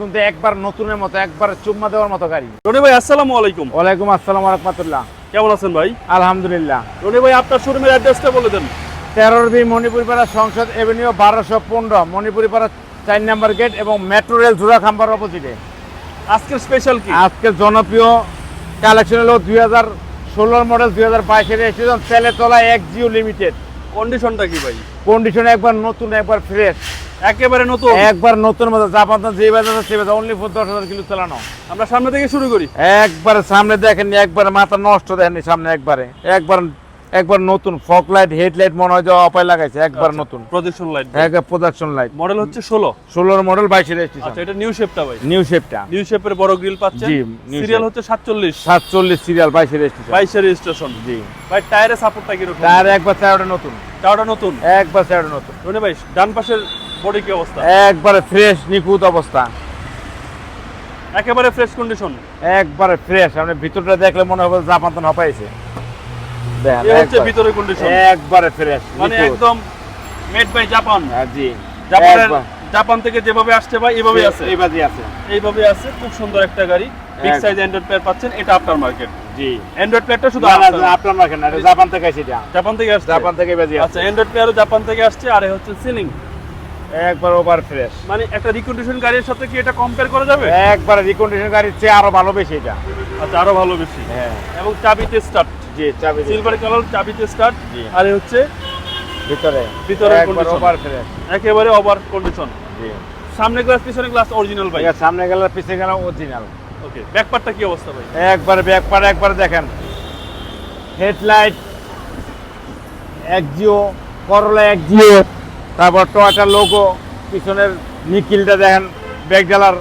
কিন্তু একবার নতুনের মতো একবার চুম্মা দেওয়ার মতো গাড়ি। রনি ভাই আসসালামু আলাইকুম। ওয়ালাইকুম আসসালাম রহমতুল্লাহ। কেমন আছেন ভাই? আলহামদুলিল্লাহ। রনি ভাই আপনার শোরুমের অ্যাড্রেসটা বলে দেন। তেরোর বি মণিপুরপাড়া সংসদ এভিনিউ বারোশো পনেরো মণিপুরপাড়া চার নাম্বার গেট এবং মেট্রো রেল জোড়া খাম্বার অপোজিটে। আজকের স্পেশাল কি? আজকে জনপ্রিয় কালেকশন হলো দুই হাজার ষোলোর মডেল দুই হাজার বাইশের রেজিস্ট্রেশন তেলে তোলা এক জিও লিমিটেড কন্ডিশনটা কি ভাই? কন্ডিশন একবার নতুন একবার ফ্রেশ একেবারে নতুন? একবার নতুন মতো জাপান তো যে বাজার সে বাজার অনলি ফোর দশ হাজার কিলো চালানো। আমরা সামনে থেকে শুরু করি। একবার সামনে দেখেননি একবার মাথা নষ্ট দেখেননি সামনে একবারে। একবার একবার নতুন ফক লাইট হেডলাইট মনে হয় যে অপায় লাগাইছে একবার আচ্ছা। নতুন। প্রজেকশন লাইট একবার প্রোডাকশন লাইট মডেল হচ্ছে ষোলো। ষোলোর মডেল বাইশের আচ্ছা রেজিস্ট্রেশন এটা নিউ শেপটা ভাই। নিউ শেপটা নিউ শেপের বড় গ্রিল পাচ্ছেন। জি, সিরিয়াল হচ্ছে সাতচল্লিশ। সাতচল্লিশ সিরিয়াল বাইশের রেজিস্ট্রেশন বাইশের রেজিস্ট্রেশন জি। ভাই টায়ারের সাপোর্টটা কীরকম তার একবার চারটা নতুন। টায়ারটা নতুন? একবার চারটা নতুন। রনি ভাই ডান পাশের বডি কি অবস্থা? একবারে ফ্রেশ নিখুঁত অবস্থা। একেবারে ফ্রেশ কন্ডিশন একবারে ফ্রেশ আপনি ভিতরটা দেখলে মনে হবে জাপান তো হপাইছে হচ্ছে ভিতরের কন্ডিশন একবারে ফ্রেশ মানে একদম মেড বাই জাপান জি। জাপানের জাপান থেকে যেভাবে আসছে ভাই এভাবে আছে। এই বাজি আছে। এইভাবে আছে খুব সুন্দর একটা গাড়ি। বিগ সাইজ অ্যান্ড্রয়েড প্লেয়ার পাচ্ছেন এটা আপনার মার্কেট জি। অ্যান্ড্রয়েড প্লেয়ারটা শুধু। আপনার। মার্কেট না এটা জাপান থেকে এটা। জাপান থেকে আসছে। জাপান থেকে বাজি আচ্ছা অ্যান্ড্রয়েড প্লেয়ারও জাপান থেকে আসছে আর হচ্ছে সিলিং একবার ওভার ফ্রেশ মানে একটা রিকন্ডিশন গাড়ির সাথে কি এটা কম্পেয়ার করা যাবে? একবার রিকন্ডিশন গাড়ির চেয়ে আরও ভালো বেশি এটা। আচ্ছা আরও ভালো বেশি। হ্যাঁ। এবং চাবিতে স্টার্ট জি চাবি সিলভার কালার চাবিতে স্টার্ট আর হচ্ছে ভিতরে। ভিতরের একবার ওভার ফ্রেশ একেবারে ওভার কন্ডিশন জি। সামনে গ্লাস পিছনে গ্লাস অরিজিনাল ভাই। সামনে গেলে পিছিয়ে গেলে অরিজিনাল ওকে ব্যাকপার্টটা কি অবস্থা ভাই? একবার ব্যাক পার একবার দেখেন। হেডলাইট এক জিও করলা এক জিও। তারপর টয়টা লোগো পিছনের নিকিলটা দেখেন ব্যাক ডালার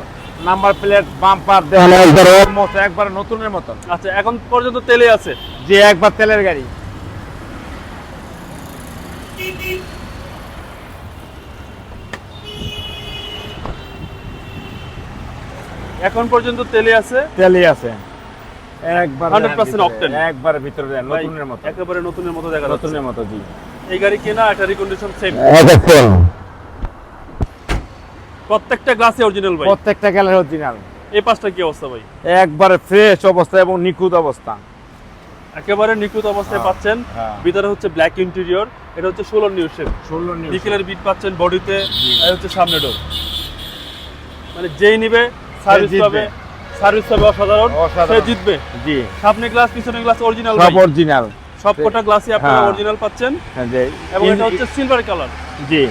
নাম্বার প্লেট বাম্পার দেখেন একবার। মতো একবার নতুনের মতন। আচ্ছা এখন পর্যন্ত তেলে আছে? যে একবার তেলের গাড়ি। এখন পর্যন্ত তেলে আছে? তেলে আছে। একবার 100% দেখেন ভিতরে, octane। একবার ভিতরে নতুনের মতো একেবারে নতুনের মতো দেখা নতুনের মতো জি। এই গাড়ি কেনা রিকন্ডিশন সেম প্রত্যেকটা গ্লাসে অরিজিনাল ভাই। প্রত্যেকটা অরিজিনাল এই পাঁচটা কি অবস্থা ভাই? একবারে ফ্রেশ অবস্থা এবং নিখুঁত অবস্থা। একেবারে নিখুঁত অবস্থায় হ্যাঁ, পাচ্ছেন। হ্যাঁ। ভিতরে হচ্ছে ব্ল্যাক ইন্টেরিয়র এটা হচ্ছে ষোলো নিউ শেপ ষোলো নিকেলের বিট পাচ্ছেন বডিতে আর হচ্ছে সামনে ডোর মানে যেই নিবে সার্ভিস। পাবে। সার্ভিস পাবে অসাধারণ। সে জিতবে। জি। সামনে গ্লাস পিছনে গ্লাস অরিজিনাল সব অরিজিনাল সবকটা গ্লাসই আপনারা হ্যাঁ। অরিজিনাল পাচ্ছেন। হ্যাঁ যে এবং এটা হচ্ছে সিলভার কালার জি।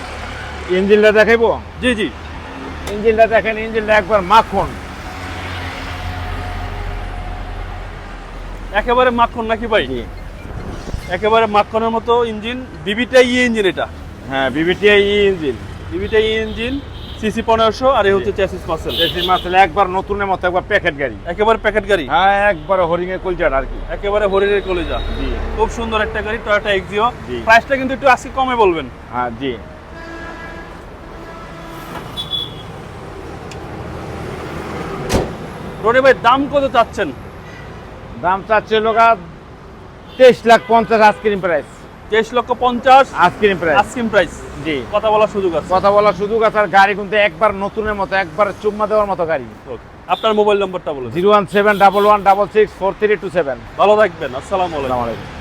ইঞ্জিনটা দেখাইবো? জি জি। ইঞ্জিনটা দেখেন ইঞ্জিনটা একবার মাখন। একেবারে মাখন নাকি ভাই? জি। একেবারে মাখনের মতো ইঞ্জিন বিবিটা ই ইঞ্জিন এটা। হ্যাঁ বিবিটি ই ইঞ্জিন। বিবিটা ই ইঞ্জিন। সিসি পনেরোশো আর এই হচ্ছে চ্যাসিস মাসেল। দেশি মাসলে একবার নতুনের মতো একবার প্যাকেট গাড়ি। একেবারে প্যাকেট গাড়ি? হ্যাঁ একবার হরিং এর কলজাটা আর কি। একেবারে হরিণের কলেজা। জি। খুব সুন্দর একটা গাড়ি টয়োটা এক্সিও। প্রাইসটা কিন্তু একটু আজকে কমে বলবেন। হ্যাঁ জি। রনি ভাই দাম কত চাচ্ছেন? দাম চাচ্ছে লোকা তেইশ লাখ পঞ্চাশ আইসক্রিম প্রাইস তেইশ লক্ষ পঞ্চাশ। আইসক্রিম প্রাইস আস্কিম প্রাইস জি। কথা বলার সুযোগ আছে। কথা বলার সুযোগ আছে আর গাড়ি কিন্তু একবার নতুনের মতো একবার চুম্মা দেওয়ার মতো গাড়ি। আপনার মোবাইল নম্বরটা বলুন zero one seven double one double six four three two seven. ভালো থাকবেন। আসসালামু আলাইকুম।